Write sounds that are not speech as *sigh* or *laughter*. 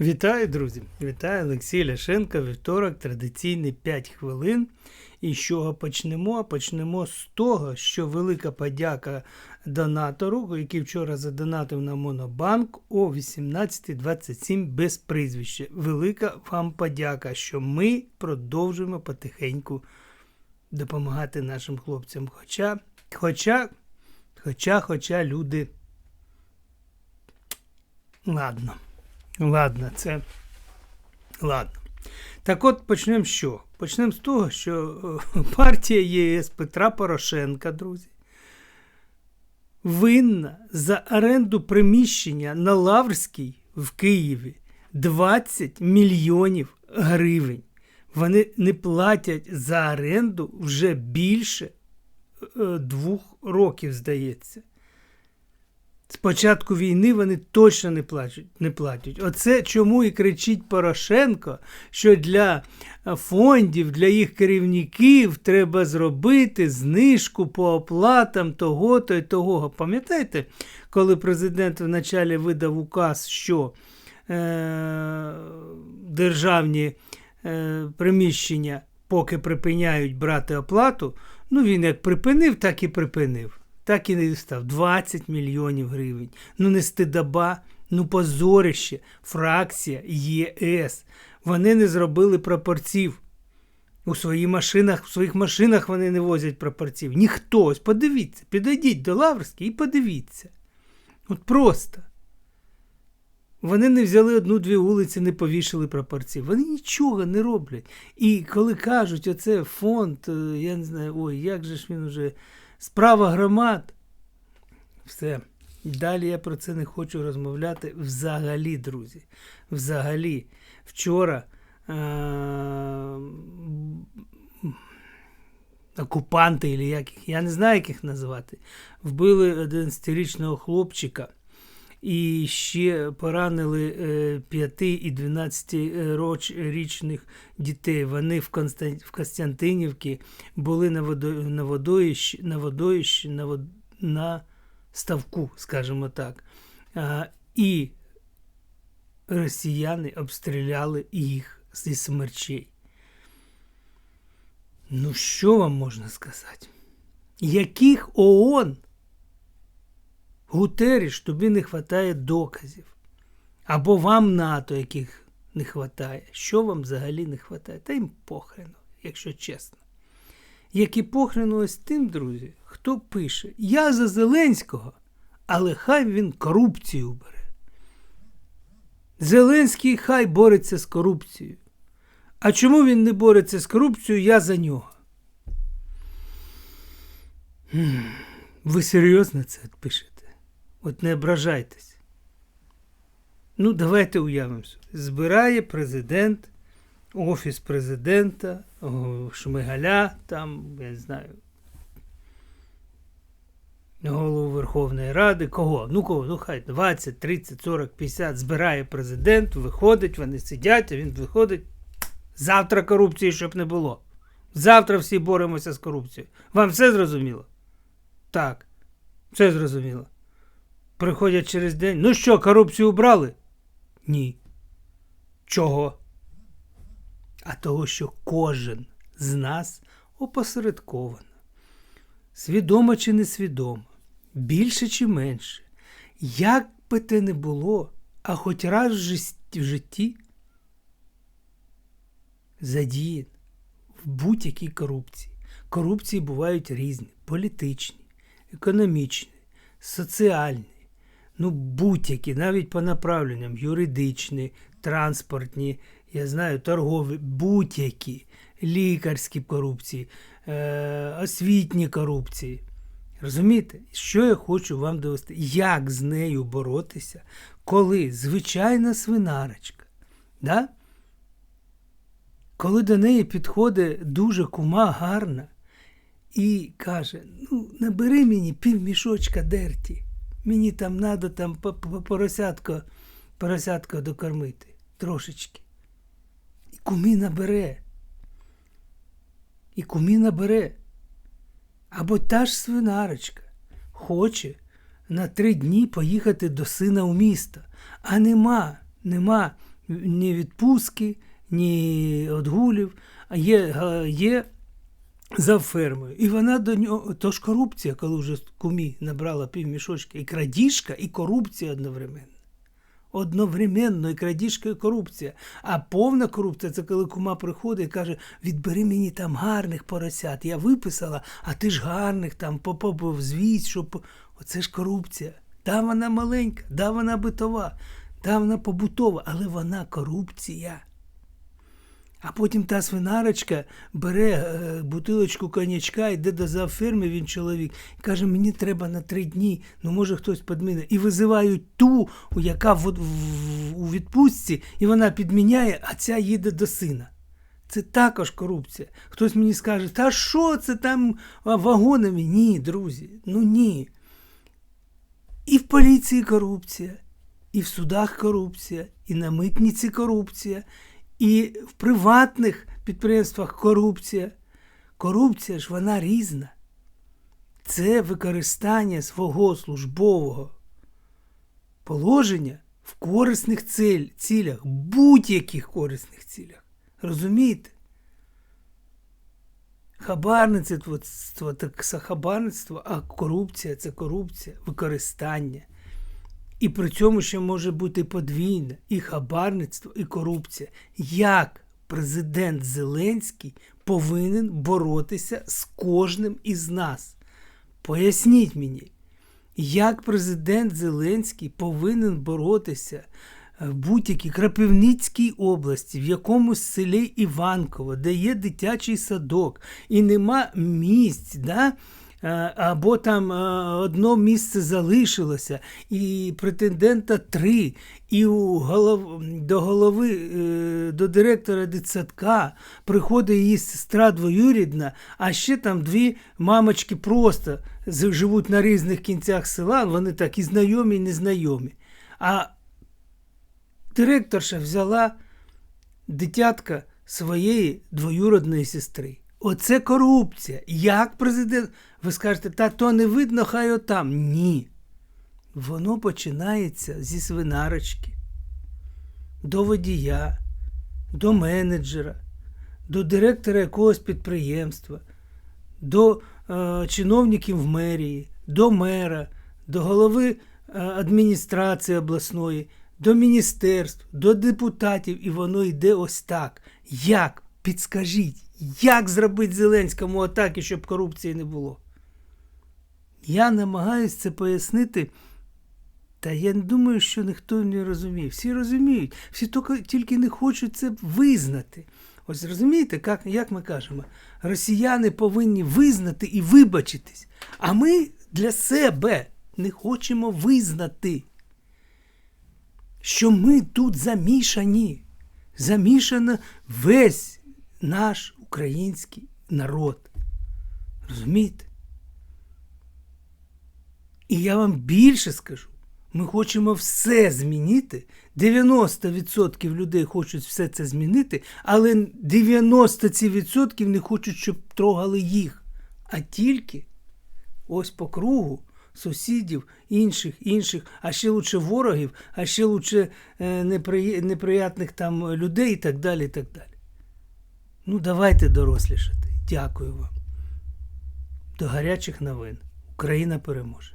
Вітаю, друзі! Вітаю Олексій Ляшенко. Вівторок, традиційний 5 хвилин. І з чого почнемо? Почнемо з того, що велика подяка донатору, який вчора задонатив на Монобанк о 18.27 без прізвища. Велика вам подяка, що ми продовжуємо потихеньку допомагати нашим хлопцям. Хоча, хоча, хоча, хоча люди. Ладно. Ладно, це. Ладно. Так от почнемо з що? Почнемо з того, що е, *laughs* партія ЄС Петра Порошенка, друзі, винна за оренду приміщення на Лаврській в Києві 20 мільйонів гривень. Вони не платять за оренду вже більше е, двох років, здається. З початку війни вони точно не платять. не платять. Оце чому і кричить Порошенко, що для фондів, для їх керівників треба зробити знижку по оплатам того-то і того. Пам'ятаєте, коли президент вначалі видав указ, що е- державні е- приміщення поки припиняють брати оплату, ну він як припинив, так і припинив так і не став 20 мільйонів гривень. Ну не стидаба, ну позорище, фракція ЄС. Вони не зробили прапорців. У своїх машинах, в своїх машинах вони не возять прапорців. Ніхто. Ось подивіться, підійдіть до Лаврської і подивіться. От просто. Вони не взяли одну-дві вулиці, не повішали прапорці. Вони нічого не роблять. І коли кажуть, оце фонд, е, я не знаю, ой, як же ж він уже справа громад. Все. Далі я про це не хочу розмовляти взагалі, друзі. Взагалі, вчора е- окупанти, як, я не знаю, як їх назвати, вбили 11-річного хлопчика і ще поранили 5 е, і 12-річних дітей. Вони в Костянтинівці були на водойищі, на водойищі, на, вод... на ставку, скажімо так. І росіяни обстріляли їх зі смерчей. Ну, що вам можна сказати? Яких ООН Гутеріш, тобі не вистачає доказів. Або вам НАТО, яких не вистачає. Що вам взагалі не вистачає? Та їм похрену, якщо чесно. Як і похрену ось тим, друзі, хто пише: Я за Зеленського, але хай він корупцію бере. Зеленський хай бореться з корупцією. А чому він не бореться з корупцією, я за нього. Ви серйозно це пишете? От не ображайтесь. Ну, давайте уявимо собі. Збирає президент, Офіс президента, Шмигаля, там, я не знаю, голову Верховної Ради, кого? Ну кого? Ну хай 20, 30, 40, 50 збирає президент, виходить, вони сидять, а він виходить. Завтра корупції, щоб не було. Завтра всі боремося з корупцією. Вам все зрозуміло? Так, все зрозуміло. Приходять через день. Ну що, корупцію убрали? Ні. Чого? А того, що кожен з нас опосередковано. Свідомо чи несвідомо, більше чи менше, як би те не було, а хоч раз в житті задіян в будь-якій корупції. Корупції бувають різні: політичні, економічні, соціальні ну будь-які, навіть по направленням, юридичні, транспортні, я знаю, торгові, будь-які, лікарські корупції, е, освітні корупції. Розумієте, що я хочу вам довести? Як з нею боротися, коли звичайна свинарочка, да? коли до неї підходить дуже кума гарна і каже: ну, набери мені півмішочка дерті. Мені там треба там поросятко, поросятко докормити трошечки. І кумі набере. І кумі набере. Або та ж свинарочка хоче на три дні поїхати до сина у місто. А нема, нема ні відпустки, ні odгулів, а є, є за фермою. І вона до нього, то ж корупція, коли вже кумі набрала півмішочки, і крадіжка, і корупція одновременно. Одновременно і крадіжка, і корупція. А повна корупція це коли кума приходить і каже: відбери мені там гарних поросят. Я виписала, а ти ж гарних там попав звість, щоб. Оце ж корупція. Да, вона маленька, да, вона битова, да, вона побутова, але вона корупція. А потім та свинарочка бере е, бутилочку конячка, йде до завферми, він чоловік, і каже, мені треба на три дні, ну може хтось підміне. І визивають ту, яка в, в- у відпустці, і вона підміняє, а ця їде до сина. Це також корупція. Хтось мені скаже, та що це там вагонами? Ні, друзі, ну ні. І в поліції корупція, і в судах корупція, і на митниці корупція, і в приватних підприємствах корупція. Корупція ж вона різна. Це використання свого службового положення в корисних цель, цілях, будь-яких корисних цілях. Розумієте? Хабарництво це хабарництво, а корупція це корупція, використання. І при цьому ще може бути подвійне і хабарництво, і корупція. Як президент Зеленський повинен боротися з кожним із нас? Поясніть мені, як президент Зеленський повинен боротися в будь-якій Крапивницькій області, в якомусь селі Іванково, де є дитячий садок, і нема місць, да? Е, або там е, одно місце залишилося, і претендента три, і у голов... до голови, е, до директора дитсадка приходить її сестра двоюрідна, а ще там дві мамочки просто живуть на різних кінцях села, вони так і знайомі, і незнайомі. А директорша взяла дитятка своєї двоюродної сестри. Оце корупція. Як президент. Ви скажете, та то не видно, хай отам. Ні. Воно починається зі свинарочки, до водія, до менеджера, до директора якогось підприємства, до е, чиновників в мерії, до мера, до голови е, адміністрації обласної, до міністерств, до депутатів, і воно йде ось так. Як? Підскажіть, як зробити Зеленському атаки, щоб корупції не було? Я намагаюся це пояснити, та я не думаю, що ніхто не розуміє. Всі розуміють, всі тільки, не хочуть це визнати. Ось розумієте, як, як ми кажемо, росіяни повинні визнати і вибачитись, а ми для себе не хочемо визнати, що ми тут замішані. Замішано весь наш український народ. Розумієте? І я вам більше скажу. Ми хочемо все змінити. 90% людей хочуть все це змінити, але 90% не хочуть, щоб трогали їх. А тільки ось по кругу сусідів, інших, інших, а ще лучше ворогів, а ще лучше е, непри... неприятних там людей і так далі. і так далі. Ну, давайте дорослішати. Дякую вам. До гарячих новин. Україна переможе.